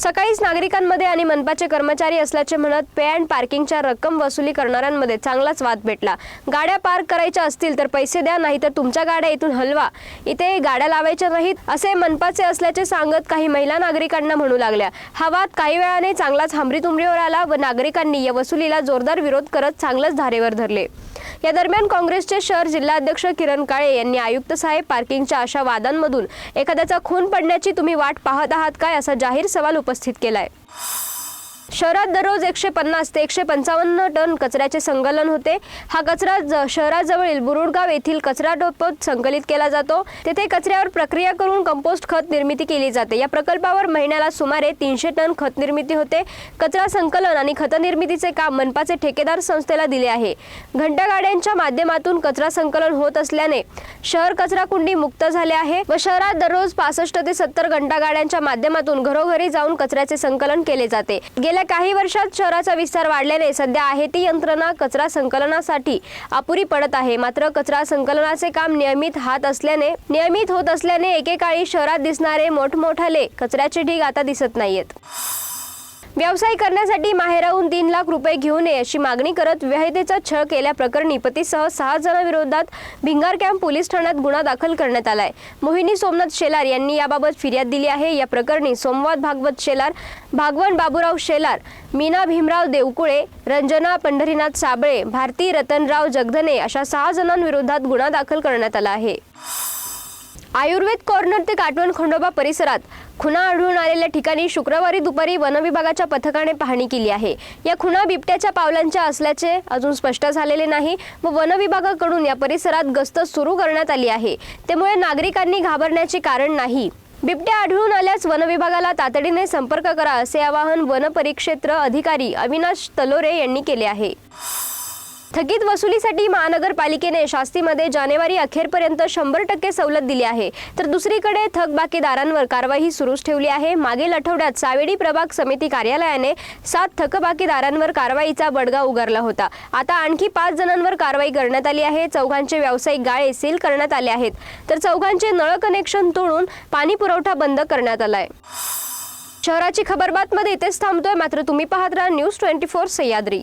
सकाळीच नागरिकांमध्ये आणि मनपाचे कर्मचारी असल्याचे म्हणत पे अँड पार्किंगच्या रक्कम वसुली करणाऱ्यांमध्ये चांगलाच वाद भेटला. गाड्या पार्क करायच्या असतील तर पैसे द्या नाही तर तुमच्या गाड्या इथून हलवा. इथे गाड्या लावायच्या नाहीत असे मनपाचे असल्याचे सांगत काही महिला नागरिकांना म्हणू लागल्या. हा वाद काही वेळाने चांगलाच हमरीतुमरीवर आला व नागरिकांनी या वसुलीला जोरदार विरोध करत चांगलंच धारेवर धरले. या दरम्यान काँग्रेसचे शहर जिल्हाध्यक्ष किरण काळे यांनी आयुक्त साहेब पार्किंगच्या अशा वादांमधून एखाद्याचा खून पडण्याची तुम्ही वाट पाहत आहात काय? असा जाहीर सवाल उपस्थित केलाय. शहरात दररोज एकशे पन्नास ते एकशे पंचावन्न टन कचऱ्याचे संकलन होते. हा कचरा ज- शहराजवळील बुरुडगाव येथील कचरा डोपत संकलित केला जातो. तेथे कचऱ्यावर प्रक्रिया करून कंपोस्ट खत निर्मिती केली जाते. या प्रकल्पावर महिन्याला सुमारे तीनशे टन खत निर्मिती होते. कचरा संकलन आणि खत निर्मितीचे काम मनपाचे ठेकेदार संस्थेला दिले आहे. घंटागाड्यांच्या माध्यमातून कचरा संकलन होत असल्याने शहर कचरा कुंडी मुक्त झाले आहे व शहरात दररोज पासष्ट ते सत्तर घंटागाड्यांच्या माध्यमातून घरोघरी जाऊन कचऱ्याचे संकलन केले जाते. गेल्या काही वर्षात शहराचा विस्तार वाढल्याने सध्या आहे ती यंत्रणा कचरा संकलनासाठी अपुरी पडत आहे. मात्र कचरा संकलनाचे काम नियमित हात असल्याने नियमित होत असल्याने एकेकाळी शहरात दिसणारे मोठमोठाले कचऱ्याचे ढीग आता दिसत नाहीयेत. व्यवसाय करण्यासाठी माहेराहून तीन लाख रुपये घेऊ नये अशी मागणी करत विवाहितेचा छळ केल्याप्रकरणी पतीसह सहा जणांविरोधात भिंगार कॅम्प पोलीस ठाण्यात गुन्हा दाखल करण्यात आलाय. मोहिनी सोमनाथ शेलार यांनी याबाबत फिर्याद दिली आहे. या प्रकरणी सोमवार भागवत शेलार भागवन बाबूराव शेलार मीना भीमराव देवकुळे रंजना पंढरीनाथ साबळे भारती रतनराव जगधने अशा सहा जणांविरोधात गुन्हा दाखल करण्यात आला आहे. आयुर्वेद कॉर्नर ते काटवण खंडोबा परिसरात खुणा आढळून आलेल्या ठिकाणी शुक्रवारी दुपारी वनविभागाच्या पथकाने पाहणी केली आहे. या खुणा बिबट्याच्या पावलांच्या असल्याचे अजून स्पष्ट झालेले नाही. व वनविभागाकडून या परिसरात गस्त सुरू करण्यात आली आहे. त्यामुळे नागरिकांनी घाबरण्याचे कारण नाही. बिबट्या आढळून आल्यास वनविभागाला तातडीने संपर्क करा असे आवाहन वन परिक्षेत्र अधिकारी अविनाश तलोरे यांनी केले आहे. थकीत वसुलीसाठी महानगरपालिकेने शास्तीमध्ये जानेवारी अखेरपर्यंत शंभर टक्के सवलत दिली आहे. तर दुसरीकडे थकबाकीदारांवर कारवाई सुरूच ठेवली आहे. मागील आठवड्यात सावेडी प्रभाग समिती कार्यालयाने सात थकबाकीदारांवर कारवाईचा बडगा उगारला होता. आता आणखी पाच जणांवर कारवाई करण्यात आली आहे. चौघांचे व्यावसायिक गाळे सील करण्यात आले आहेत. तर चौघांचे नळ कनेक्शन तोडून पाणी पुरवठा बंद करण्यात आलाय. शहराची खबरबातमध्ये इथेच थांबतोय. मात्र तुम्ही पाहत राहा न्यूज ट्वेंटी फोर सह्याद्री.